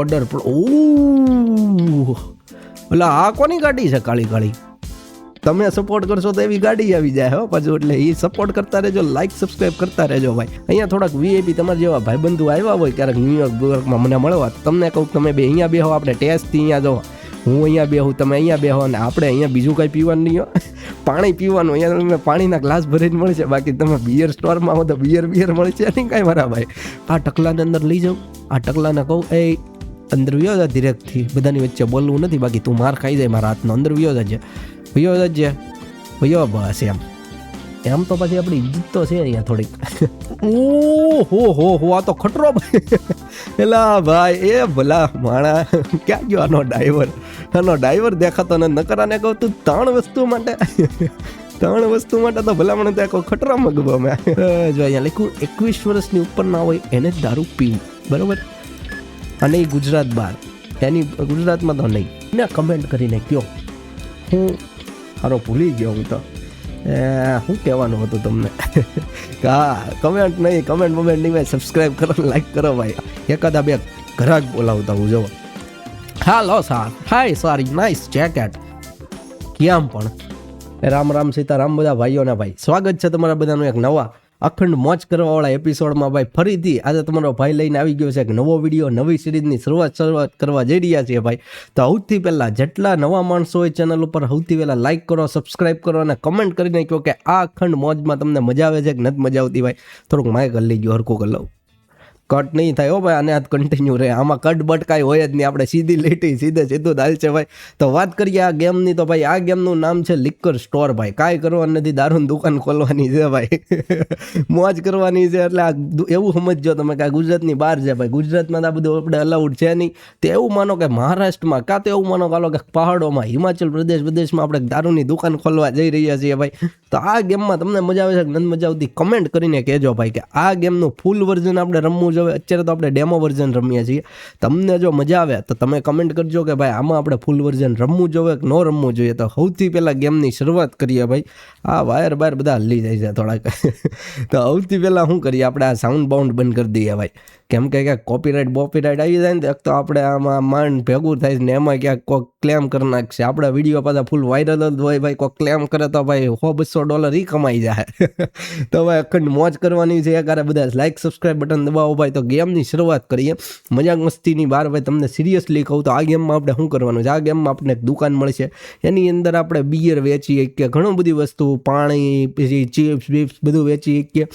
Order ઓ એટલે આ કોની ગાડી છે કાળી કાળી? તમે સપોર્ટ કરશો તો એવી ગાડી આવી જાય હો પાછું. એટલે એ સપોર્ટ કરતા રહેજો લાઈક સબસ્ક્રાઇબ કરતા રહેજો ભાઈ. અહીંયા થોડાક વીઆઈપી તમારા જેવા ભાઈબંધુ આવ્યા હોય ક્યારેક ન્યુયોર્ક બ્યુયોર્કમાં મને મળવા તમને કહું તમે બે અહીંયા બેહો, આપણે ટેસ્ટથી અહીંયા જો હું અહીંયા બેહું, તમે અહીંયા બેહો, અને આપણે અહીંયા બીજું કંઈ પીવાનું નહીં પાણી પીવાનું, અહીંયા તમે પાણીના ગ્લાસ ભરીને મળશે. બાકી તમે બિયર સ્ટોરમાં હો તો બિયર બિયર મળશે નહીં કાંઈ મારા ભાઈ. આ ટકલાને અંદર લઈ જાઉં આ ટકલાને કહું, એ અંદર વિયો જા ધીરેકથી બધાની વચ્ચે બોલવું નથી, બાકી તું માર ખાઈ જાય મારા હાથનો અંદર વિયો જજે વિયો જજે વિયો બસ એમ. એમ તો પછી આપણી ઇજ્જત તો છે અહીંયા થોડીક. ઓ હો હો, આ તો ખટરો ભાઈ. એલા ભાઈ, એ ભલા માણા. ક્યાં ગયો આનો ડ્રાઈવર આનો ડ્રાઈવર દેખાતો ને નકરાને કહું તું ત્રણ વસ્તુ માટે. ત્રણ વસ્તુ માટે તો ભલા મને ત્યાં કોઈ ખટરામાં ગયો મેં. જો અહીંયા લખ્યું, એકવીસ વર્ષની ઉપર ના હોય એને જ દારૂ પીવું. બરોબર? અને એ ગુજરાત બહાર એની ગુજરાતમાં તો નહીં. ને કમેન્ટ કરીને કહો હું હારો ભૂલી ગયો હું તો. શું કહેવાનું હતું તમને? હા કમેન્ટ નહીં કમેન્ટ બમેન્ટ નહીં ભાઈ સબસ્ક્રાઈબ કરો લાઈક કરો ભાઈ. એકાદા બે ઘરાક બોલાવતા હું જવો. હાલો સાર હાય સારી નાઇસ જેકેટ કેમ પણ? રામ રામ સીતારામ બધા ભાઈઓના ભાઈ. સ્વાગત છે તમારા બધાનું એક નવા અખંડ મોજ કરવાવાળા એપિસોડમાં ભાઈ ફરીથી આજે તમારો ભાઈ લઈને આવી ગયો છે એક નવો વીડિયો, નવી સિરીઝની શરૂઆત શરૂઆત કરવા જઈ રહ્યા છીએ ભાઈ. તો સૌથી પહેલાં જેટલા નવા માણસો હોય ચેનલ ઉપર, સૌથી પહેલાં લાઇક કરો સબસ્ક્રાઇબ કરો અને કમેન્ટ કરીને કહો કે આ અખંડ મોજમાં તમને મજા આવે છે કે નથી મજા આવતી ભાઈ. થોડુંક માય કરી લઈ ગયો હરકું કરી લઉં. કટ નહીં થાય હો ભાઈ, આને આ કન્ટિન્યુ રહે. આમાં કટ બટ કાંઈ હોય જ નહીં. આપણે સીધી લીટી, સીધે સીધું દાલ છે ભાઈ. તો વાત કરીએ આ ગેમની, તો ભાઈ આ ગેમનું નામ છે લિક્કર સ્ટોર ભાઈ. કાંઈ કરવાનું નથી, દારૂની દુકાન ખોલવાની છે ભાઈ. મોજ કરવાની છે, એટલે આ એવું સમજજો તમે કે ગુજરાતની બહાર છે ભાઈ. ગુજરાતમાં તો આ બધું આપણે અલાઉડ છે નહીં. તો એવું માનો કે મહારાષ્ટ્રમાં, કાં તો એવું માનો કે કે પહાડોમાં, હિમાચલ પ્રદેશ પ્રદેશમાં આપણે દારૂની દુકાન ખોલવા જઈ રહ્યા છીએ ભાઈ. તો આ ગેમમાં તમને મજા આવે છે નથી મજા આવતી? કમેન્ટ કરીને કહેજો ભાઈ કે આ ગેમનું ફૂલ વર્ઝન આપણે રમવું જોઈએ અત્યારે તો આપણે ડેમો વર્ઝન રમીએ છીએ. તમને જો મજા આવે તો તમે કમેન્ટ કરજો કે ભાઈ આમાં આપણે ફૂલ વર્ઝન રમવું જોઈએ કે ન રમવું જોઈએ? તો સૌથી પહેલાં ગેમની શરૂઆત કરીએ ભાઈ. આ વાયર બાયર બધા હલી જાય છે થોડાક. તો સૌથી પહેલાં શું કરીએ? આપણે આ સાઉન્ડ બાઉન્ડ બંધ કરી દઈએ ભાઈ. કેમ કે ક્યાંક કોપીરાઇટ બોપીરાઇટ આવી જાય ને તો આપણે આમાં માંડ ભેગું થાય ને એમાં ક્યાંક કોઈક ક્લેમ કરી નાખશે. આપણા વીડિયો પાછા ફૂલ વાયરલ જ હોય ભાઈ કોઈક ક્લેમ કરે તો ભાઈ સો બસો ડોલર એ કમાઈ જાય. તો ભાઈ અખંડ મોજ કરવાની છે એકારે બધા લાઇક સબસ્ક્રાઇબ બટન દબાવો ભાઈ. તો ગેમની શરૂઆત કરીએ. મજાક મસ્તીની બહાર ભાઈ તમને સિરિયસલી કહું તો આ ગેમમાં આપણે શું કરવાનું છે? આ ગેમમાં આપણને એક દુકાન મળશે. એની અંદર આપણે બિયર વેચીએ કે ઘણું બધી વસ્તુ, પાણી, પછી ચિપ્સ બિપ્સ બધું વેચીએ કે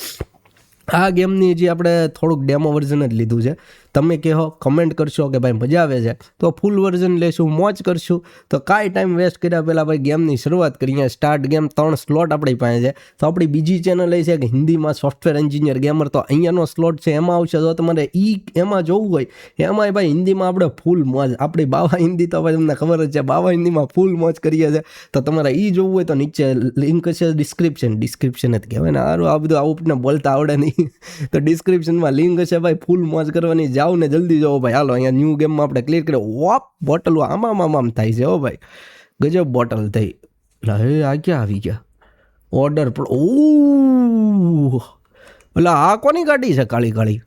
આ ગેમની જે આપણે થોડુંક ડેમો વર્ઝન જ લીધું છે. તમે કહો કમેન્ટ કરશો કે ભાઈ મજા આવે છે, તો ફૂલ વર્ઝન લેશું, મોજ કરશું. તો કાંઈ ટાઈમ વેસ્ટ કર્યા પહેલાં ભાઈ ગેમની શરૂઆત કરીએ. સ્ટાર્ટ ગેમ ત્રણ સ્લોટ આપણી પાસે છે. તો આપણી બીજી ચેનલ એ છે કે હિન્દીમાં સોફ્ટવેર એન્જિનિયર ગેમર તો અહીંયાનો સ્લોટ છે, એમાં આવશે. તો તમારે ઈ એમાં જોવું હોય, એમાંય ભાઈ હિન્દીમાં આપણે ફૂલ મોજ. આપણી બાવા હિન્દી તો ભાઈ તમને ખબર જ છે, બાવા હિન્દીમાં ફૂલ મોજ કરીએ છીએ. તો તમારે ઈ જોવું હોય તો નીચે લિંક છે ડિસ્ક્રિપ્શન ડિસ્ક્રિપ્શન જ કહેવાય ને. સારું આ બધું આવું બોલતા આવડે નહીં. તો ડિસ્ક્રિપ્શનમાં લિંક છે ભાઈ ફૂલ મોજ કરવાની. જાઓ ને જલ્દી જાઓ ભાઈ. હાલો, અહીંયા ન્યૂ ગેમમાં આપણે ક્લિક કરીએ વોપ બોટલો આમાં, આમ આમ થાય છે હો ભાઈ. ગજબ બોટલ થઈ. હે આ ક્યાં આવી ગયા? ઓર્ડર પણ ઓ એટલે આ કોની ગાડી છે કાળી કાળી?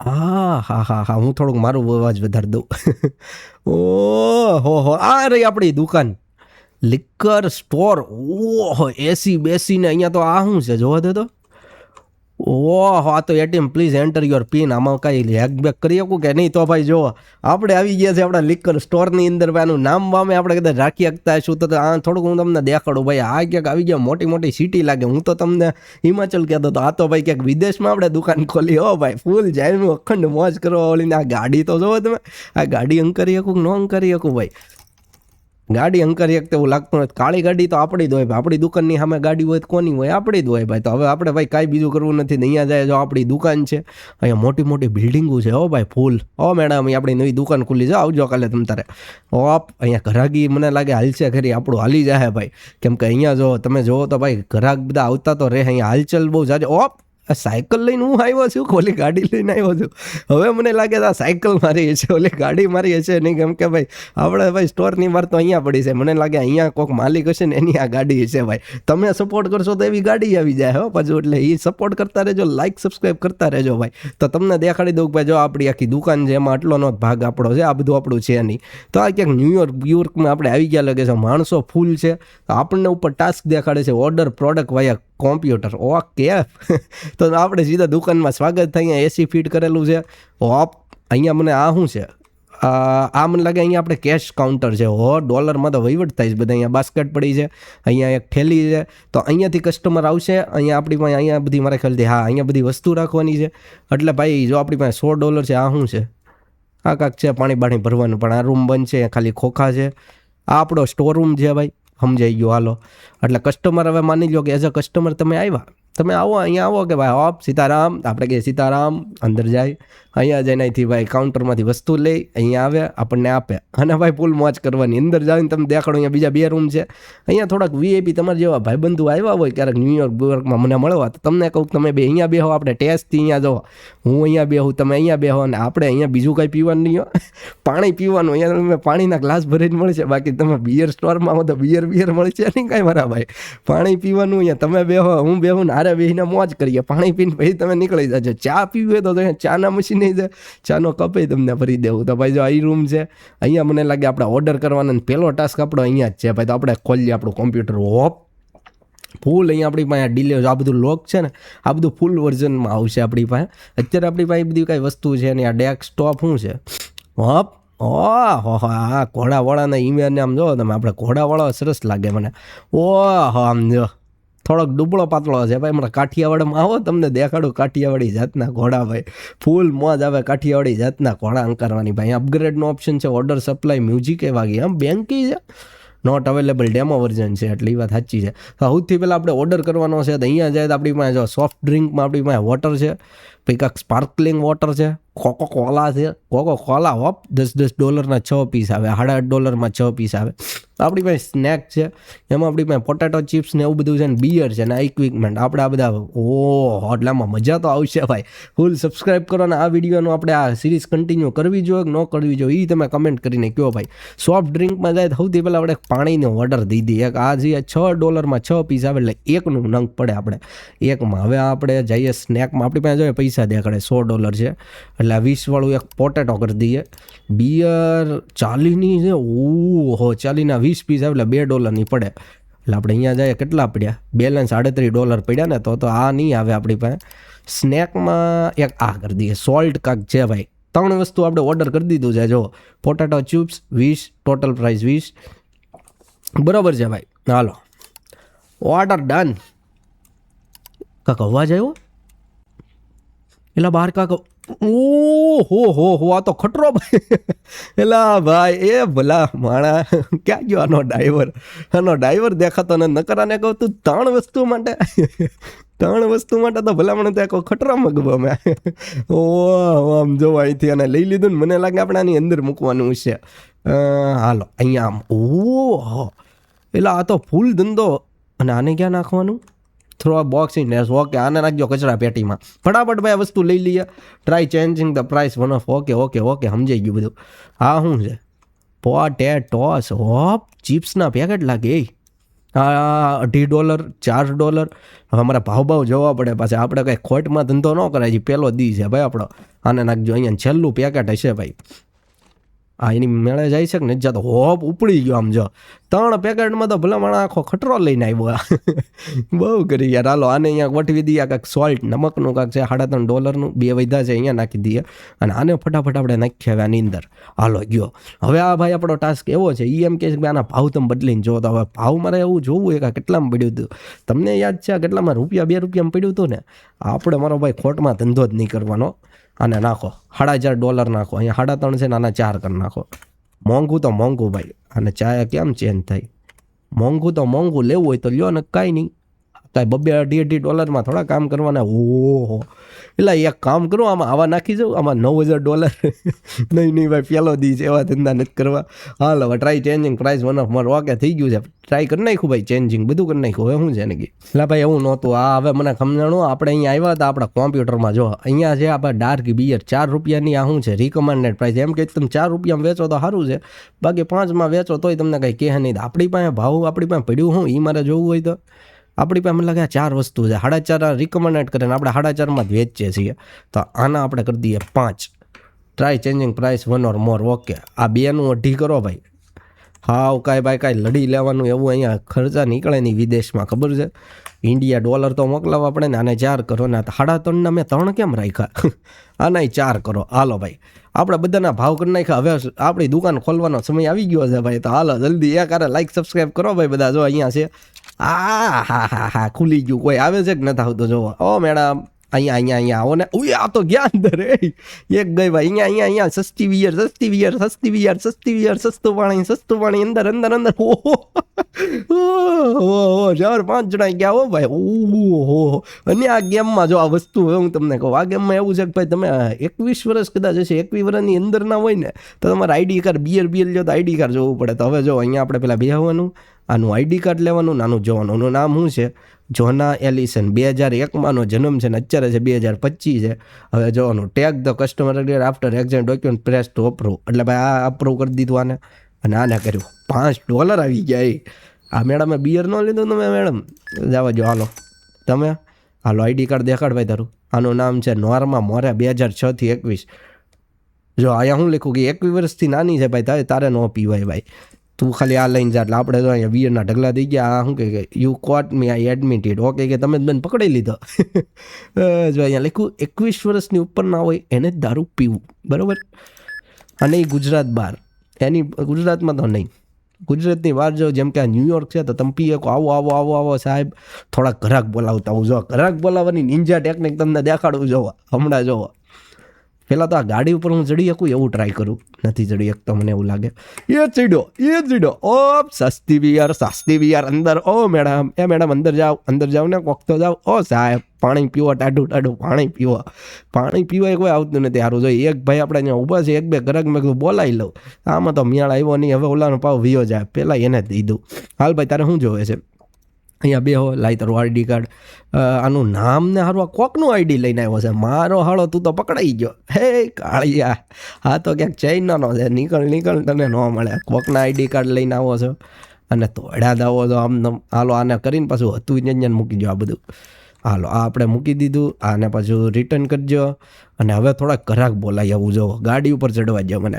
હા હા હા હા, હું થોડુંક મારું અવાજ વધારી દઉં. ઓ હો હો, આ રહી આપણી દુકાન. લિક્કર સ્ટોર ઓહો, એસી બેસીને અહીંયા તો આ શું છે? જોવા દે તો. ઓહો, આ તો ATM please enter your pin આમાં કાંઈ હેક બેક કરી શકું કે નહીં? તો ભાઈ જો, આપણે આવી ગયા છે આપણા લિકર સ્ટોરની અંદર, ભાઈ આનું નામ વામે આપણે કદાચ રાખી શકતા હશું. તો આ થોડુંક હું તમને દેખાડું. ભાઈ આ ક્યાંક આવી ગયા મોટી મોટી સિટી લાગે. હું તો તમને હિમાચલ કહેતો હતો. આ તો ભાઈ ક્યાંક વિદેશમાં આપણે દુકાન ખોલી. હો ભાઈ ફૂલ જાય અખંડ મોજ કરવા ઓલીને આ ગાડી તો જોવો તમે. આ ગાડી અંગ કરી શકું કે ન અંકરી શકું ભાઈ? ગાડી અંકરી એક તેવું લાગતું નથી. કાળી ગાડી તો આપણી જ હોય ભાઈ. આપણી દુકાનની સામે ગાડી હોય કોની હોય? આપણી જ હોય ભાઈ. તો હવે આપણે ભાઈ કાંઈ બીજું કરવું નથી અહીંયા જાય જો આપણી દુકાન છે. અહીંયા મોટી મોટી બિલ્ડિંગો છે. હો ભાઈ, ફૂલ. ઓ મેડમ, અહીં આપણી નવી દુકાન ખુલ્લી છે. આવજો કાલે તમ તારે. ઓપ અહીંયા ઘરાગી મને લાગે હાલશે ખરી. આપણું હાલી જાય ભાઈ. કેમ કે અહીંયા જો તમે જોવો તો ભાઈ ઘરાક બધા આવતા તો રહે. અહીંયા હાલચલ બહુ જાજે. ઓપ આ સાયકલ લઈને હું આવ્યો છું, ઓલી ગાડી લઈને આવ્યો છું. હવે મને લાગે આ સાયકલ મારી છે, ઓલી ગાડી મારી છે નહીં, કેમ કે ભાઈ આપણે ભાઈ, સ્ટોરની વાર તો અહીંયા પડી છે. મને લાગે અહીંયા કોઈક માલિક હશે ને એની આ ગાડી છે ભાઈ. તમે સપોર્ટ કરશો તો એવી ગાડી આવી જાય, હો, પાછું. એટલે એ સપોર્ટ કરતા રહેજો લાઇક સબસ્ક્રાઈબ કરતા રહેજો ભાઈ. તો તમને દેખાડી દઉં ભાઈ, જો આપણી આખી દુકાન છે, એમાં આટલોનો ભાગ આપણો છે, આ બધું આપણું છે નહીં. તો આ ક્યાંક ન્યુયોર્ક બ્યુયોર્કમાં આપણે આવી ગયા લાગે છે, માણસો ફૂલ છે. આપણને ઉપર ટાસ્ક દેખાડે છે order product via computer. Okay. તો આપણે સીધા દુકાનમાં સ્વાગત થાય, અહીંયા એસી ફિટ કરેલું છે. ઓપ અહીંયા મને આ શું છે? આ મને લાગે અહીંયા આપણે કેશ કાઉન્ટર છે. હો, ડોલરમાં તો વહીવટ થાય છે બધા અહીંયા બાસ્કેટ પડી છે. અહીંયા એક ઠેલી છે. તો અહીંયાથી કસ્ટમર આવશે. અહીંયા આપણી પાસે અહીંયા બધી મારા ખ્યાલથી, હા, અહીંયા બધી વસ્તુ રાખવાની છે. એટલે ભાઈ, જો આપણી પાસે સો ડોલર છે, આ શું છે? આ કાંક છે પાણી બાણી ભરવાનું. પણ આ રૂમ બંધ છે ખાલી ખોખા છે. આ આપણો સ્ટોર રૂમ છે, ભાઈ. સમજાઈ ગયો, હાલો. એટલે કસ્ટમર હવે માની લો કે એઝ અ કસ્ટમર તમે આવ્યા. તમે આવો, અહીંયા આવો કે ભાઈ હોપ સીતારામ. આપણે કહીએ, સીતારામ, અંદર જાય. અહીંયા જઈને અહીંથી ભાઈ કાઉન્ટરમાંથી વસ્તુ લઈ અહીંયા આવે આપણને આપે અને ભાઈ ફૂલ મોજ કરવાની. અંદર જાવીને તમે દેખાડો, અહીંયા બીજા બે રૂમ છે. અહીંયા થોડાક વીઆઈપી તમારા જેવા ભાઈબંધુ આવ્યા હોય ક્યારેક ન્યુયોર્ક બ્યુયોર્કમાં મને મળવા, તો તમને કહું તમે બે અહીંયા બેહો, આપણે ટેસ્ટથી અહીંયા જાઓ હું અહીંયા બેહું, તમે અહીંયા બેહો, અને આપણે અહીંયા બીજું કંઈ પીવાનું નહીં હોય પાણી પીવાનું, અહીંયા તમે પાણીના ગ્લાસ ભરીને મળશે. બાકી તમે બિયર સ્ટોરમાં હો તો બિયર બિયર મળશે નહીં કાંઈ મારા ભાઈ. પાણી પીવાનું અહીંયા, તમે બેહો, હું બેહું ને હારે બેહીને મોજ કરીએ. પાણી પીને પછી તમે નીકળી જજો. ચા પીવી હોય તો ચાના મશીન છે ચાનો કપે તમને ભરી દેવું. તો ભાઈ જો અહીં રૂમ છે, અહીંયા મને લાગે આપણે ઓર્ડર કરવાનો ને પહેલો ટાસ્ક આપણો અહીંયા જ છે. ભાઈ તો આપણે ખોલીએ આપણું કોમ્પ્યુટર હોપ. ફૂલ અહીંયા આપણી પાસે ડીલે આ બધું લોક છે ને, આ બધું ફૂલ વર્ઝનમાં આવશે આપણી પાસે. અત્યારે આપણી પાસે બધી કાંઈ વસ્તુ છે ને, આ ડેસ્કટોપ શું છે? હોપ. ઓહો હા ઘોડાવાળાના ઈમેલને આમ જો તમે, આપણે ઘોડાવાળો સરસ લાગે મને. ઓહો, આમ જો. થોડોક ડુબળો પાતળો છે ભાઈ. હમણાં કાઠિયાવાડમાં આવો, તમને દેખાડું કાઠિયાવાડી જાતના ઘોડા ભાઈ. ફૂલ મોજ આવે કાઠિયાવાડી જાતના ઘોડા અંકારવાની ભાઈ. અપગ્રેડનો ઓપ્શન છે ઓર્ડર સપ્લાય મ્યુઝિક એ વાગી. આમ બેંકી છે. નોટ અવેલેબલ ડેમો વર્ઝન છે, એટલે એ વાત સાચી છે. તો સૌથી પહેલાં આપણે ઓર્ડર કરવાનો છે, તો અહીંયા જાય તો આપણી પાસે જો સોફ્ટ ડ્રિંકમાં આપણી પાસે વોટર છે. પછી કાંક સ્પાર્કલિંગ વોટર છે. કોકો કોલા છે. કોકો કોલા હોપ દસ દસ ડોલરના છ પીસ આવે. સાડા આઠ ડોલરમાં છ પીસ આવે. આપણી પાસે સ્નેક છે, એમાં આપણી પાસે પોટેટો ચિપ્સ ને એવું બધું છે ને બિયર છે ને આ ઇક્વિપમેન્ટ આપણે આ બધા ઓ હોટલામાં મજા તો આવશે ભાઈ. ફૂલ સબસ્ક્રાઈબ કરો ને આ વિડીયોનું આપણે આ સિરીઝ કન્ટિન્યુ કરવી જોઈએ કે ન કરવી જોઈએ એ તમે કમેન્ટ કરીને કહો ભાઈ. સોફ્ટ ડ્રિંકમાં જાય સૌથી પહેલાં આપણે પાણીનો ઓર્ડર દીધી એક આ જે છ ડોલરમાં છ પીસ આવે એટલે એકનું નંગ પડે આપણે. એકમાં હવે આપણે જઈએ સ્નેકમાં આપણી પાસે જોઈએ પૈસા દેખાડે, સો ડોલર છે. એટલે આ વીસવાળું એક પોટેટો કરી દઈએ. બિયર ચાલીની છે, ઓહો, ચાલીના વીસ પીસ આવે એટલે બે ડોલરની પડે. એટલે આપણે અહીંયા જઈએ, કેટલા પડ્યા? બેલેન્સ સાડત્રીસ ડોલર પડ્યા ને, તો તો આ નહીં આવે આપણી પાસે. સ્નેકમાં એક આ કરી દઈએ, સોલ્ટ કાંક છે ભાઈ. ત્રણ વસ્તુ આપણે ઓર્ડર કરી દીધું છે જો પોટેટો ચિપ્સ વીસ ટોટલ પ્રાઇસ વીસ. બરાબર છે ભાઈ. હાલો. ઓર્ડર ડન કાંક, અવાજ આવ્યો? એટલે બહાર કાંક ઓ હો હો, આ તો ખટરો ભાઈ. એલા ભાઈ, એ ભલા માણા, ક્યાં ગયો આનો ડ્રાઈવર આનો ડ્રાઈવર દેખાતો ને, નકરાને કહું તું, ત્રણ વસ્તુ માટે. ત્રણ વસ્તુ માટે તો ભલા મને ત્યાં કોઈ ખટરા મગવો મેં. ઓ, આમ જો અહીંથી અને લઈ લીધું ને મને લાગે આપણે આની અંદર મૂકવાનું છે. હાલો, અહીંયા આમ. ઓહો. એટલે આ તો ફૂલ ધંધો. અને આને ક્યાં નાખવાનું? થ્રો અ બોક્સ ઇન એસ ઓકે આને નાખજો કચરા પેટીમાં. ફટાફટ ભાઈ આ વસ્તુ લઈ લઈએ. Try changing the price one of okay okay okay સમજાઈ ગયું બધું. આ શું છે? પોટેટોસ હોપ ચિપ્સના પેકેટ લાગે, એ. અઢી ડોલર ચાર ડોલર અમારા ભાવ ભાવ જોવા પડે પાછા. આપણે કંઈ ખોટમાં ધંધો ન કરાય છે પહેલો દી છે ભાઈ આપણો. આને નાખજો, અહીંયા છેલ્લું પેકેટ હશે ભાઈ. આ એની મેળે જાય છે કે નથી તો હોપ ઉપડી ગયો આમ જો. ત્રણ પેકેટમાં તો ભલા માણા આખો ખટરો લઈને આવ્યો બહુ કરી યાર. હાલો, આને અહીંયા ગોઠવી દઈએ. કાંઈક સોલ્ટ નમકનું કાંઈક છે, સાડા ત્રણ ડોલરનું. બે વૈધા છે, અહીંયા નાખી દઈએ. અને આને ફટાફટ આપણે નાખીએ હવે આની અંદર. હાલો, ગયો. હવે આ ભાઈ આપણો ટાસ્ક એવો છે. એ એમ કહે છે કે આના ભાવ તમે બદલીને જો તો હવે ભાવ મારે એવું જોવું એક કેટલામાં પડ્યું હતું. તમને યાદ છે આ કેટલામાં? રૂપિયા, બે રૂપિયામાં પડ્યું હતું ને? આપણે મારો ભાઈ ખોટમાં ધંધો જ નહીં કરવાનો. આને નાખો. સાડા હજાર ડોલર નાખો. અહીંયા સાડા ત્રણ છે ને આના ચાર કરી નાખો. મોંઘું તો મોંઘું ભાઈ. અને ચા કેમ ચેન્જ થાય? મોંઘું તો મોંઘું લેવું હોય તો લ્યો ને કાંઈ નહીં. કાંઈ બબે અઢી અઢી ડોલરમાં થોડા કામ કરવાના? ઓહો. એટલે એક કામ કરું, આમાં આવા નાખી જાઉં આમાં નવ હજાર ડોલર. નહીં નહીં ભાઈ, પેલો દી છે એવા ધંધા નથી કરવા. હાલ, હવે try changing price one of માર ઓકે થઈ ગયું છે. ટ્રાય કરી નાખ્યું ભાઈ ચેન્જિંગ બધું કરી નાખ્યું. હવે શું છે ને કે? એટલે ભાઈ, એવું નહોતું. આ હવે મને સમજાણું, આપણે અહીંયા આવ્યા હતા, આપણા કોમ્પ્યુટરમાં જો, અહીંયા છે આપણે ડાર્ક બિયર ચાર રૂપિયાની આ શું છે? રિકમેન્ડેડ પ્રાઇસ એમ કે તમે ચાર રૂપિયામાં વેચો તો સારું છે. બાકી પાંચમાં વેચો તોય તમને કંઈ કહે નહીં. આપણી પાસે ભાવ, આપણી પાસે પડ્યું હું એ મારે જોવું હોય તો. આપણી પાસે મને લાગે ચાર વસ્તુ છે. સાડા ચાર રિકમેન્ડેડ કરે ને આપણે સાડા ચારમાં જ વેચીએ છીએ. તો આના આપણે કરી દઈએ પાંચ. Try changing price one or more okay આ બેનું અઢી કરો ભાઈ. હાવ કાંઈ ભાઈ કાંઈ લડી લેવાનું એવું અહીંયા ખર્ચા નીકળે નહીં વિદેશમાં, ખબર છે? ઇન્ડિયા ડોલર તો મોકલાવવા પડે ને આને ચાર કરો, ને સાડા ત્રણના મેં ત્રણ કેમ રાખ્યા? આના ચાર કરો. હાલો ભાઈ, આપણે બધાના ભાવ કરી નાખ્યા. હવે આપણી દુકાન ખોલવાનો સમય આવી ગયો છે ભાઈ, તો હાલો જલ્દી એક આરે લાઈક સબસ્ક્રાઈબ કરો ભાઈ બધા, જો અહીંયા છે. આ હા હા હા ખુલી ગયું. કોઈ આવે છે કે નથી આવતો? જોવો ઓ મેડમ અહીંયા અહીંયા અહીંયા આવો ને. ઉય આ તો ગયા અંદર એક ગઈ ભાઈ અહીંયા અહીંયા અહીંયા. સસ્તી વિયર સસ્તી વિયર સસ્તી વિયર સસ્તી વિયર, સસ્તું પાણી સસ્તું પાણી. અંદર અંદર અંદર. ઓહો ઓહો ચાર, પાંચ જણા ગયા હો, ભાઈ. ઓહો અને આ ગેમમાં જો આ વસ્તુ હવે હું તમને કહું, આ ગેમમાં એવું છે કે ભાઈ, તમે એકવીસ વર્ષ કદાચ હશે, એકવીસ વર્ષની અંદર ના હોય ને, તો તમારે આઈડી કાર્ડ બિયર બિયર લો તો આઈડી કાર્ડ જોવું પડે. તો હવે જો અહીંયા આપણે પેલા બેહવાનું, આનું આઈડી કાર્ડ લેવાનું નાનું જોવાનું. નામ શું છે? જોના એલિસન બે હજાર એકમાંનો જન્મ છે ને અત્યારે છે બે હજાર પચીસ છે. હવે જોવાનું tag the customer after exam document press to approve એટલે ભાઈ આ અપ્રૂવ કરી દીધું આને. અને આને કર્યું. પાંચ ડોલર આવી ગયા એ. આ મેડમે બિયર ન લીધું તમે, મેડમ? જવા જો હાલો. તમે? હાલો આઈડી કાર્ડ દેખાડ ભાઈ તારું. આનું નામ છે નોર્મા મોરે બે હજાર છથી એકવીસ. જો અહીંયા હું લખું કે એકવીસ વર્ષથી નાની છે ભાઈ, તારે તારે ન પીવાય ભાઈ. તું ખાલી આ લઈને જા. એટલે આપણે તો અહીંયા વીરના ઢગલા થઈ ગયા. આ શું કે you quote me I admitted okay, કે તમે મને પકડી લીધો. જો અહીંયા લખ્યું, એકવીસ વર્ષની ઉપર ના હોય એને દારૂ પીવું. બરાબર? અને એ ગુજરાત બહાર એની, ગુજરાતમાં તો નહીં. ગુજરાતની બહાર જો જેમ કે આ ન્યુયોર્ક છે, તો તમે પીએ આવો આવો આવો આવો, સાહેબ. થોડાક ઘરાક બોલાવતા હું. જો ઘરાક બોલાવવાની નિંજા ટેકનિક તમને દેખાડવું જોવા. હમણાં જોવો. પહેલાં તો આ ગાડી ઉપર હું ચડી શકું એવું ટ્રાય કરું. નથી ચડી શકતો મને એવું લાગે. એ ચડ્યો એ ચડ્યો. ઓ, સસ્તી બિયર સસ્તી બિયર અંદર. ઓ, મેડમ, એ મેડમ, અંદર જાઓ અંદર જાઓ ને કોક તો જાઓ. ઓ, સાહેબ, પાણી પીવો, ટાઢું ટાઢું, પાણી પીવો. પાણી પીવા કોઈ આવતું નથી સારું જોઈએ એક ભાઈ આપણે અહીંયા ઊભા છે, એક બે ગરક મેં કીધું, બોલાવી લઉં. આમાં તો મિયાળ આવ્યો નહીં, હવે ઓલાનો પાવ વિયો જાય. પહેલાં એને દીધું. હાલ ભાઈ, તારે શું જોવે છે? અહીંયા બે હો લાઈ તારું આઈડી કાર્ડ આનું નામ ને હારું, આ કોકનું આઈડી લઈને આવ્યો છે. મારો હાળો તું તો પકડાઈ ગયો. હે, કાળિયા. હા તો ક્યાંક ચાઇનાનો છે. નીકળ નીકળ તને ન મળે. કોકના આઈડી કાર્ડ લઈને આવો છો. અને તોડ્યા દાવો છો. આમ હાલો, આને કરીને પાછું હતું જ મૂકી દો આ બધું. હાલો, આ આપણે મૂકી દીધું. આને પાછું રિટર્ન કરજો. અને હવે થોડાક ઘરાક બોલાવી આવું જો. ગાડી ઉપર ચડવા જાઓ મને.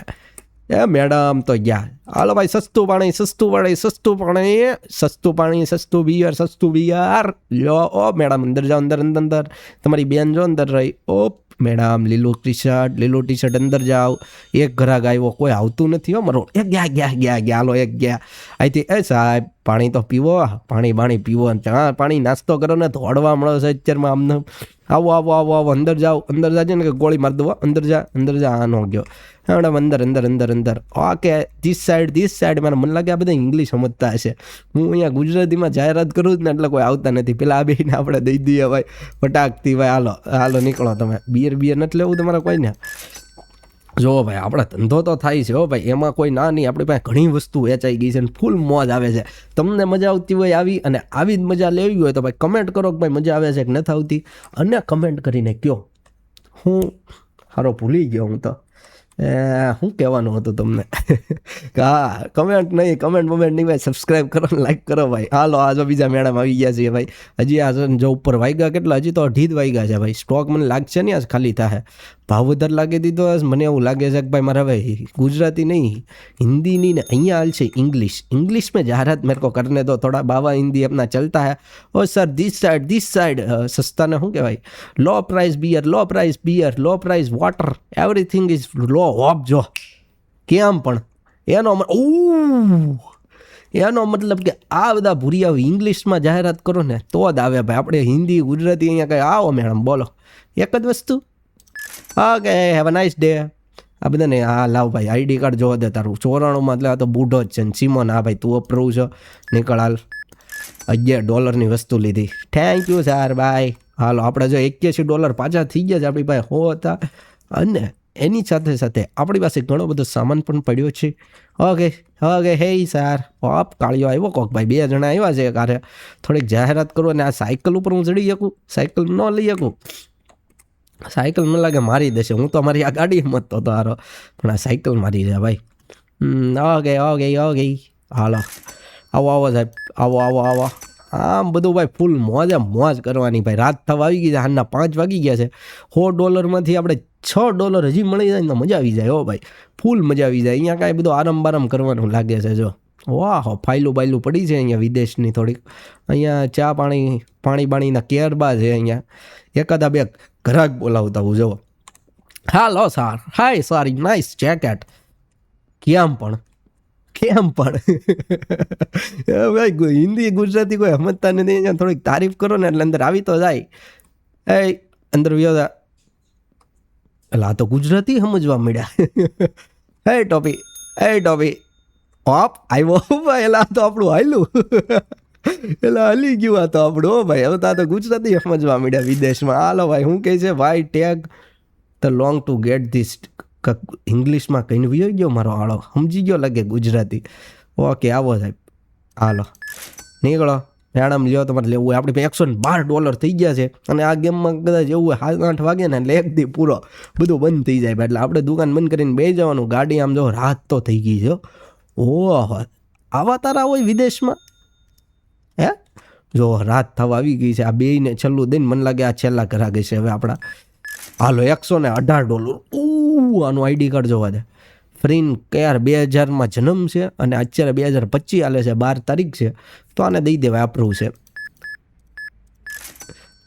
એ મેડમ, તો ગયા. હાલો ભાઈ, સસ્તું પાણી સસ્તું પાણી સસ્તું પાણી. સસ્તું પાણી, સસ્તું બિયર સસ્તું બિયર. લો, ઓ મેડમ, અંદર જાઓ, અંદર અંદર અંદર. તમારી બેન જો અંદર રહી. ઓ મેડમ, લીલું ટી શર્ટ લીલું ટી શર્ટ અંદર જાઓ. એક ઘરાક આવ્યો, કોઈ આવતું નથી હો મારો. એક ગયા ગયા ગયા ગયા, હાલો, એક ગયા. અહીંથી એ સાહેબ, પાણી તો પીવો, પાણી બાણી પીવો. ચા પાણી નાસ્તો કરો ને દોડવા મળે છે અત્યારમાં આમને. આવો આવો આવો આવો, અંદર જાઓ, અંદર જાજે ને કે ગોળી મારી દો અંદર જા અંદર જા. આનો ગયો. મેડમ અંદર અંદર અંદર અંદર okay this side this side મને મને લાગે આ બધા ઇંગ્લિશ સમજતા હશે હું અહીંયા ગુજરાતીમાં જાહેરાત કરું જ ને એટલે કોઈ આવતા નથી પેલા આ બેને આપણે દઈ દઈએ ભાઈ ફટાકથી ભાઈ હાલો હાલો નીકળો તમે બિયર બિયર નથી લેવું તમારે કોઈને જો ભાઈ આપણે ધંધો તો થાય છે હો ભાઈ એમાં કોઈ ના નહીં આપણી પાસે ઘણી વસ્તુ વેચાઈ ગઈ છે અને ફૂલ મોજ આવે છે તમને મજા આવતી હોય આવી અને આવી જ મજા લેવી હોય તો ભાઈ કમેન્ટ કરો કે ભાઈ મજા આવે છે કે નથી આવતી અને કમેન્ટ કરીને કયો હું સારો ભૂલી ગયો હું તો શું કહેવાનું હતું તમને કે હા કમેન્ટ નહીં કમેન્ટ બમેન્ટ નહીં ભાઈ સબસ્ક્રાઈબ કરો ને લાઈક કરો ભાઈ હાલો આ જો બીજા મેડમ આવી ગયા છે ભાઈ હજી આ જો ઉપર વાગ્યા કેટલા હજી તો અઢી જ વાગ્યા છે ભાઈ સ્ટોક મને લાગશે ને આજ ખાલી થાય ભાવ વધારે લાગી દીધો હશે મને એવું લાગે છે કે ભાઈ મારે હવે ગુજરાતી નહીં हिंदी नहीं ना અહીંયા हाल છે इंग्लिश इंग्लिश में जाहरात मेरे को करने दो थोड़ा बाबा हिंदी अपना चलता है और sir this side this side सस्ता ने શું કહેવાય low price beer low price beer low price water everything is low off જો. કેમ પણ? એનો ઓ એનો મતલબ કે આ બધા ભૂરિયા ઇંગ્લિશમાં જાહેરાત કરો ને, તો જ આવે ભાઈ. આપણે હિન્દી, ગુજરાતી અહીંયા કંઈ આવો મેડમ, બોલો. એક જ વસ્તુ? Okay have a nice day આ બધાને હા લાવ ભાઈ, આઈડી કાર્ડ જોવા દે તારું. ચોરાણુંમાં એટલે આ તો બૂઢો જ છે ને. સીમોન હા ભાઈ, તું અપ્રૂવ છો. નીકળ હાલ. અગિયાર ડોલરની વસ્તુ લીધી. થેન્ક યુ સર બાય હાલો, આપણે જો એક્યાસી ડોલર પાછા થઈ ગયા છે આપણી પાસે. હો હતા અને એની સાથે સાથે આપણી પાસે ઘણો બધો સામાન પણ પડ્યો છે. ઓકે ઓકે, હે સર ઓપ કાળિયો આવ્યો કોક? ભાઈ, બે જણા આવ્યા છે કારે થોડીક જાહેરાત કરો અને આ સાયકલ ઉપર હું ચડી શકું? સાયકલ ન લઈ શકું? સાયકલ મને લાગે મારી દેશે. હું તો મારી આ ગાડી મતતો તો હારો પણ આ સાયકલ મારી છે ભાઈ. Okay okay okay. હાલો. આવો આવો સાહેબ. આવો આવો આવો. આમ બધું ભાઈ ફૂલ મોજે મોજ કરવાની. ભાઈ, રાત થવા આવી ગઈ છે. હાલના પાંચ વાગી ગયા છે. સો ડોલરમાંથી આપણે છ ડોલર હજી મળી જાય ને મજા આવી જાય હો ભાઈ. ફૂલ મજા આવી જાય. અહીંયા કાંઈ બધું આરામ બારામ કરવાનું લાગે છે જો. વાહ ફાઇલું બાયલું પડી છે અહીંયા વિદેશની થોડીક. અહીંયા ચા પાણી પાણી બાણીના કેરબા છે અહીંયા. એકાદા બે ઘરાક બોલાવતા હું જુઓ હાલો સાર હાય સોરી નાઇસ જેકેટ કેમ પણ? કેમ પણ? ભાઈ હિન્દી, ગુજરાતી કોઈ સમજતા નથી. અહીંયા થોડીક તારીફ કરો ને એટલે અંદર આવી તો જાય. એ, અંદર વ્યો આ તો ગુજરાતી સમજવા મળ્યા. હે, ટોપી. હે, ટોપી. ઓપ આવ્યો ભાઈ એટલે આ તો આપણું હાલ્યું. એટલે હલી ગયું આ તો આપણું, હો, ભાઈ. હવે તો તો ગુજરાતી સમજવા મળ્યા વિદેશમાં. હાલો, ભાઈ શું કહે છે ભાઈ tag the long to get this ઇંગ્લિશમાં કહીને વિયો ગયો મારો આળો? સમજી ગયો લાગે ગુજરાતી. ઓકે, આવો, સાહેબ. હાલો. નીકળો. મેડમ લ્યો તમારે લેવું હોય. આપણી એકસો ને બાર ડોલર થઈ ગયા છે અને આ ગેમમાં કદાચ એવું હોય સાત આઠ વાગે ને એટલે એક દી પૂરો બધું બંધ થઈ જાય. એટલે આપણે દુકાન બંધ કરીને બે જવાનું. ગાડી આમ જો રાત તો થઈ ગઈ છે ઓહો. આવા તારા હોય વિદેશમાં? હે? જો રાત થવા આવી ગઈ છે. આ બેયને છેલ્લું દઈને મને લાગે આ છેલ્લા ઘરા ગઈ છે હવે આપણા. હાલો એકસો ને અઢાર ડોલર. ઉ આનું આઈડી કાર્ડ જોવા દે. ફ્રીન કયાર બે હજારમાં જન્મ છે અને અત્યારે બે હજાર પચીસ આલે છે, બાર તારીખ છે, તો આને દઈ દેવાય અપ્રૂવ છે.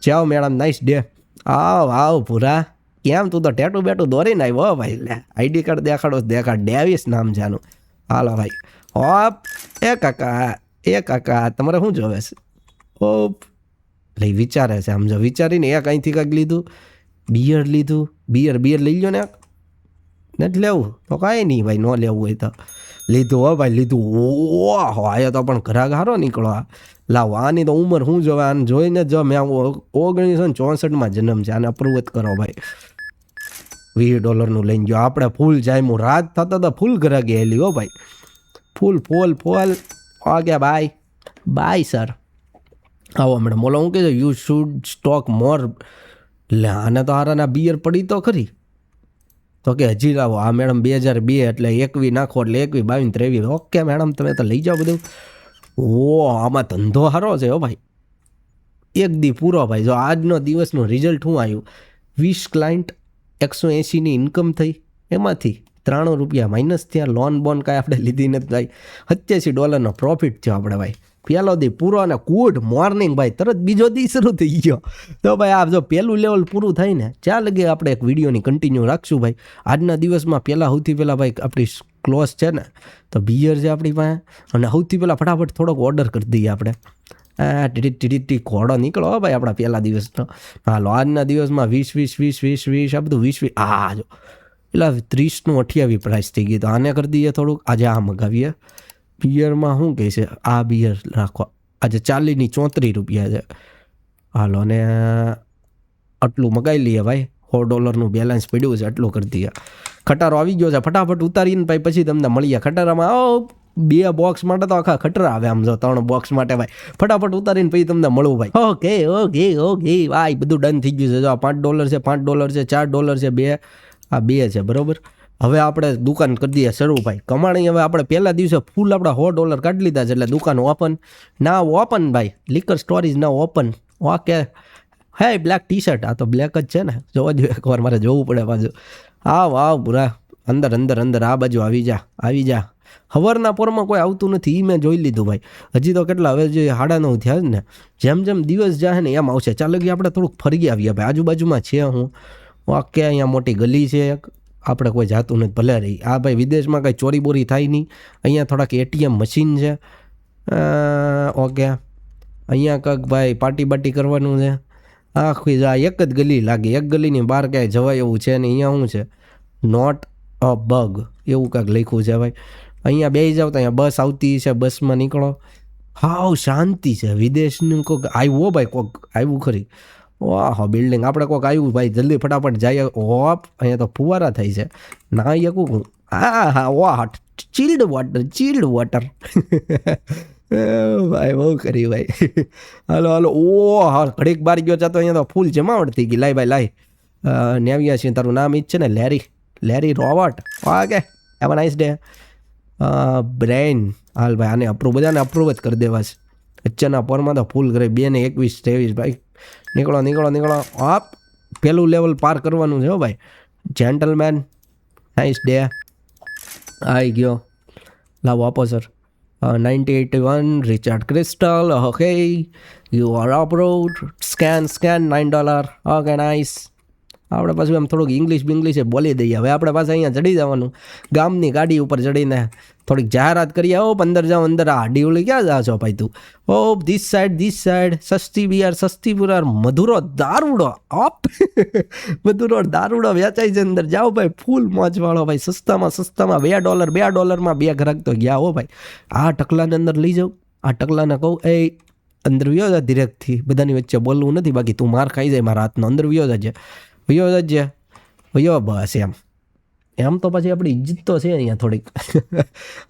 જાઓ મેડમ નાઇસ ડે આવ આવ પૂરા કેમ તું તો ટેટુ બેટું દોરીને આવ્યો ભાઈ. લે આઈડી કાર્ડ દેખાડો, દેખાડ. ડેવિસ નામ આનું હાલો ભાઈ. હોપ, એ કાકા એ કાકા, તમારે શું જોવે છે? ઓપ એટલે વિચારે છે, આમ જો વિચારીને એક અહીંથી કાંઈક લીધું બિયર લીધું. બિયર બિયર લઈ લો ને. નથી લેવું તો કાંઈ નહીં ભાઈ ન લેવું હોય તો લીધું હો ભાઈ લીધું ઓહો આયો તો પણ ઘરાક હારો નીકળો આ લાવો આની તો ઉંમર શું જોવે આને જોઈને જ મેં ઓગણીસો ને ચોસઠમાં જન્મ છે આને અપ્રુવત કરો ભાઈ વીસ ડોલરનું લઈને ગયો આપણે ફૂલ જાયમું રાત થતા તો ફૂલ ઘરે ગયેલી હો ભાઈ ફૂલ ફોલ ફોલ વાગ્યા બાય બાય સર આવો મેડમ બોલો હું કહેજો યુ શુડ સ્ટોક મોર એટલે આને તો હારાના બિયર પડી તો ખરી તો કે હજી લાવો. આ મેડમ બે હજાર બે એટલે એકવી નાખો એટલે એકવી બાવીસ ત્રેવીસ. ઓકે મેડમ, તમે તો લઈ જાઓ બધું. ઓ, આમાં ધંધો સારો છે હો ભાઈ. એક દી પૂરો ભાઈ. જો આજનો દિવસનું રિઝલ્ટ શું આવ્યું વીસ ક્લાયન્ટ એકસો એંશીની ઇન્કમ થઈ. એમાંથી ત્રાણું રૂપિયા માઇનસ થયા. લોન બોન કાંઈ આપણે લીધી નથી ભાઈ. સત્યાસી ડોલરનો પ્રોફિટ થયો આપણે ભાઈ. પહેલો દી પૂરો અને ગુડ મોર્નિંગ ભાઈ, તરત બીજો દી શરૂ થઈ ગયો. તો ભાઈ આ જો પહેલું લેવલ પૂરું થાય ને ત્યાં લગે આપણે એક વિડીયોની કન્ટિન્યુ રાખશું ભાઈ. આજના દિવસમાં પહેલાં સૌથી પહેલાં ભાઈ આપણી ક્લોઝ છે ને, તો બિયર છે આપણી પાસે. અને સૌથી પહેલાં ફટાફટ થોડોક ઓર્ડર કરી દઈએ આપણે. આ ટીટી ટીટી ઘોડો નીકળો ભાઈ આપણા પહેલા દિવસનો. હાલો, આજના દિવસમાં વીસ વીસ વીસ વીસ વીસ, આ બધું વીસ વીસ, આ જો. એટલે ત્રીસનું અઠ્યાવી પ્રાઇસ થઈ ગઈ તો આને કરી દઈએ થોડુંક. આજે આ મગાવીએ. બિયરમાં શું કહે છે? આ બિયર રાખો. આજે ચાલીસની ચોત્રીસ રૂપિયા છે. હાલો, અને આટલું મગાવી લઈએ ભાઈ. સો ડોલરનું બેલેન્સ પડ્યું છે, આટલું કરી દઈએ. ખટારો આવી ગયો છે. ફટાફટ ઉતારીને ભાઈ, પછી તમને મળીએ. ખટારામાં આવો બે બોક્સ માટે તો આખા ખટરા આવે આમ જો, ત્રણ બોક્સ માટે ભાઈ. ફટાફટ ઉતારીને પછી તમને મળવું ભાઈ. Okay okay okay. ભાઈ બધું ડન થઈ ગયું છે. જો આ પાંચ ડોલર છે, પાંચ ડોલર છે, ચાર ડોલર છે, બે. આ બે છે, બરોબર? હવે આપણે દુકાન કરી દઈએ શરૂ કમાણી હવે આપણે પહેલા દિવસે ફૂલ આપણા સો ડોલર કાઢી લીધા છે એટલે દુકાન ઓપન ના ઓપન ભાઈ. લિકર સ્ટોરીઝ ના open okay. Hey black T shirt આ તો બ્લેક જ છે ને. જોવા જોઈએ એકવાર મારે જોવું પડે પાછું. આવ આવ બુરા અંદર અંદર અંદર. આ બાજુ આવી જા આવી જા. હવારના પોરમાં કોઈ આવતું નથી. મેં જોઈ લીધું ભાઈ. હજી તો કેટલા, હવે જે હાડા નવ થયા જ ને. જેમ જેમ દિવસ જાય ને એમ આવશે. ચાલો કે આપણે થોડુંક ફરી આવીએ ભાઈ. આજુબાજુમાં છે હું. ઓકે, અહીંયા મોટી ગલી છે એક. આપણે કોઈ જાતું નથી, ભલે રહી. આ ભાઈ વિદેશમાં કાંઈ ચોરી બોરી થાય નહીં. અહીંયા થોડાક એટીએમ મશીન છે. ઓકે. અહીંયા કંઈક ભાઈ પાર્ટી બાટી કરવાનું છે. આખી આ એક જ ગલી લાગે. એક ગલીની બહાર ક્યાંય જવાય એવું છે ને અહીંયા શું છે? નોટ અ બગ એવું કાંઈક લખ્યું છે ભાઈ. અહીંયા બે જાવ તો અહીંયા બસ આવતી છે. બસમાં નીકળો. હાવ શાંતિ છે. વિદેશનું કોઈક આવ્યો ભાઈ કોક. આવ્યું ખરી. વાહ બિલ્ડિંગ આપણે કોઈક આવ્યું ભાઈ, જલ્દી ફટાફટ જઈએ. ઓપ અહીંયા તો ફુવારા થાય છે. ના એકું હું, હા, વાહ ચિલ્ડ વોટર ચીલ્ડ વોટર ભાઈ, બહુ કરી ભાઈ. હાલો હાલો. ઓ હા, ઘડીક બાર ગયો ચાતો અહીંયા તો ફૂલ જમાવટ થઈ ગઈ. લાઈ ભાઈ લાઈ નેવ્યા છીએ. તારું નામ ઈ છે ને, Larry. Larry Robert okay have a nice day brain હાલ ભાઈ, આને અપ્રૂવ બધાને અપ્રૂવ જ કરી દેવા છે. વચ્ચેના પરમાં તો ફૂલ કરે. બે ને એકવીસ, ત્રેવીસ, ભાઈ. નીકળો નીકળો નીકળો. આપ પેલું લેવલ પાર કરવાનું છે હો ભાઈ. જેન્ટલમેન નાઇસ ડે આવી ગયો. લાવો આપો sir ninety eighty one Richard Crystal okay you are approved scan scan nine dollar okay nice આપણે પાછું એમ થોડુંક ઇંગ્લિશ બિંગ્લિશ બોલી દઈએ. હવે આપણે પાછા અહીંયા ચડી જવાનું. ગામની ગાડી ઉપર ચડીને થોડીક જાહેરાત કરી આવો અંદર જાઓ, અંદર આ હાડી ઓલી ક્યાં જા છો ભાઈ તું? ઓ ધીસ સાઈડ ધીસ સાઈડ સસ્તી બિયાર સસ્તી પુરાર, મધુરો દારૂડો અપ મધુરો દારૂડો વેચાય છે અંદર. જાઓ ભાઈ, ફૂલ મોજવાળો ભાઈ, સસ્તામાં સસ્તામાં બે ડોલર, બે ડોલરમાં બે ગ્રાહક તો ગયા હો ભાઈ. આ ટકલાને અંદર લઈ જાઉં આ ટકલાને કહું, એ, અંદર વ્યો જા ધીરેકથી બધાની વચ્ચે બોલવું નથી બાકી તું માર ખાઈ જાય, મારા હાથનો. અંદર વ્યો જજે વયો જજે વયો બસ એમ. એમ તો પછી આપણી ઇજ્જત તો છે અહીંયા થોડીક.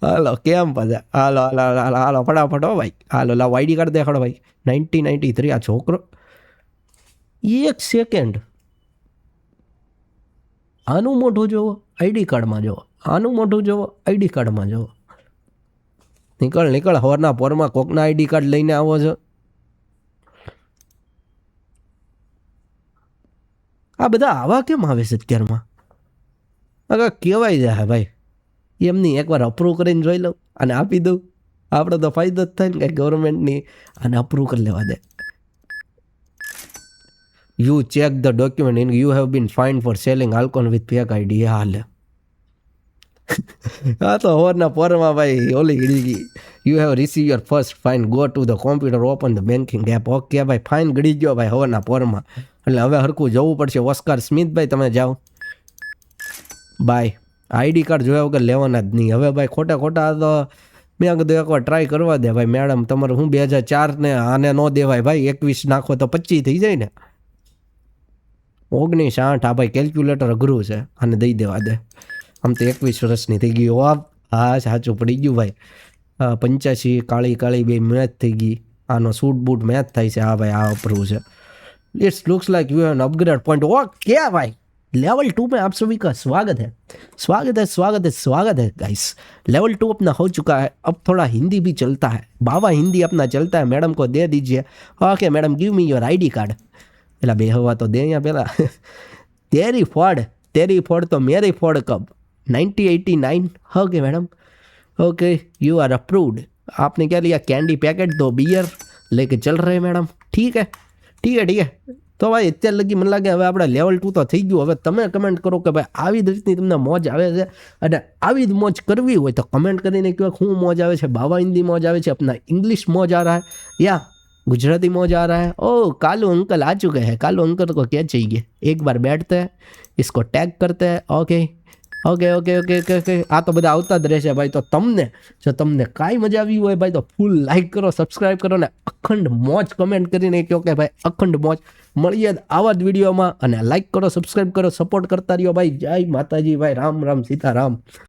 હાલો, કેમ પછી? હાલો હાલો હાલો હાલો ફટાફટ હો ભાઈ. હાલો, લાવ આઈડી કાર્ડ દેખાડો ભાઈ. નાઇન્ટી નાઇન્ટી થ્રી આ છોકરો. એક સેકન્ડ આનું મોઢું જોવો આઈડી કાર્ડમાં જોવો. આનું મોઢું જોવો આઈડી કાર્ડમાં જોવો. નીકળ નીકળ, હવારના પોરમાં કોકના આઈડી કાર્ડ લઈને આવો છો? આ બધા આવા કેમ આવે છે અત્યારમાં? અગર કહેવાય જાય ભાઈ. એમની એકવાર અપ્રૂવ કરીને જોઈ લઉં અને આપી દઉં. આપણે તો ફાયદો જ થાય ને કંઈ ગવર્મેન્ટની અને અપ્રૂવ કરી લેવા દે. You check the document in you have been fine for selling alcohol with fake ID હાલે. હા તો હોરના પોરમાં ભાઈ ઓલી ગીડી ગઈ. You have receive your first fine go to the computer open the banking app okay ભાઈ ફાઇન ગળી ગયો ભાઈ હવરના પોરમાં. એટલે હવે હરખું જવું પડશે. ઓસ્કાર સ્મિતભાઈ તમે જાઓ. બાય. આઈડી કાર્ડ જોયા વગર લેવાના જ નહીં. હવે ભાઈ ખોટા ખોટા તો મેં કીધું, એકવાર ટ્રાય કરવા દે ભાઈ મેડમ તમારે હું બે હજાર ચાર ને આને ન દેવાય ભાઈ, એકવીસ નાખો તો પચીસ થઈ જાય ને. ઓગણીસ આઠ, આ ભાઈ કેલ્ક્યુલેટર અઘરું છે, આને દઈ દેવા દે. આમ તો એકવીસ વર્ષની થઈ ગઈ. ઓ હા સાચું પડી ગયું ભાઈ. પંચ્યાસી કાળી કાળી બે મેચ થઈ ગઈ. આનો સૂટ બૂટ મેચ થાય છે. હા ભાઈ આ અપરવું છે. It's looks like you have upgrade point O okay ભાઈ? लेवल टू में आप सभी का स्वागत है। स्वागत है स्वागत है स्वागत है गाइस लेवल टू अपना हो चुका है। अब थोड़ा हिंदी भी चलता है। बाबा हिंदी अपना चलता है। मैडम को दे दीजिए। Okay madam give me your ID card पहला बेहवा तो दे या पहला। तेरी फोड़ तेरी फोड़ तो मेरी फोड़ कब? Ninety eighty nine okay madam. Okay you are approved आपने क्या लिया? कैंडी पैकेट दो बियर लेके चल रहे मैडम। ठीक है। ठीक है ठीक है। તો ભાઈ અત્યાર લગી મને લાગે હવે આપણે લેવલ ટુ તો થઈ ગયું હવે તમે કમેન્ટ કરો કે ભાઈ આવી જ રીતની તમને મોજ આવે છે અને આવી જ મોજ કરવી હોય તો કમેન્ટ કરીને કહો શું મોજ આવે છે બાવા હિન્દી મોજ આવે છે अपना इंग्लिश मोज आ रहा है या गुजराती मोज आ रहा है ओ कालू अंकल आ चुके हैं कालू अंकल को क्या चाहिए एक बार बैठते हैं इसको टैग करते हैं okay okay okay okay okay okay આ તો બધા આવતા જ રહેશે ભાઈ તો તમને જો તમને કાંઈ મજા આવી હોય ભાઈ તો ફૂલ લાઈક કરો સબસ્ક્રાઈબ કરો ને અખંડ મોજ કમેન્ટ કરીને કહો કે ભાઈ અખંડ મોજ મળીએ આવા જ વિડીયોમાં. અને લાઈક કરો સબસ્ક્રાઈબ કરો સપોર્ટ કરતા રહ્યો ભાઈ. જય માતાજી, ભાઈ. રામ રામ, સીતારામ.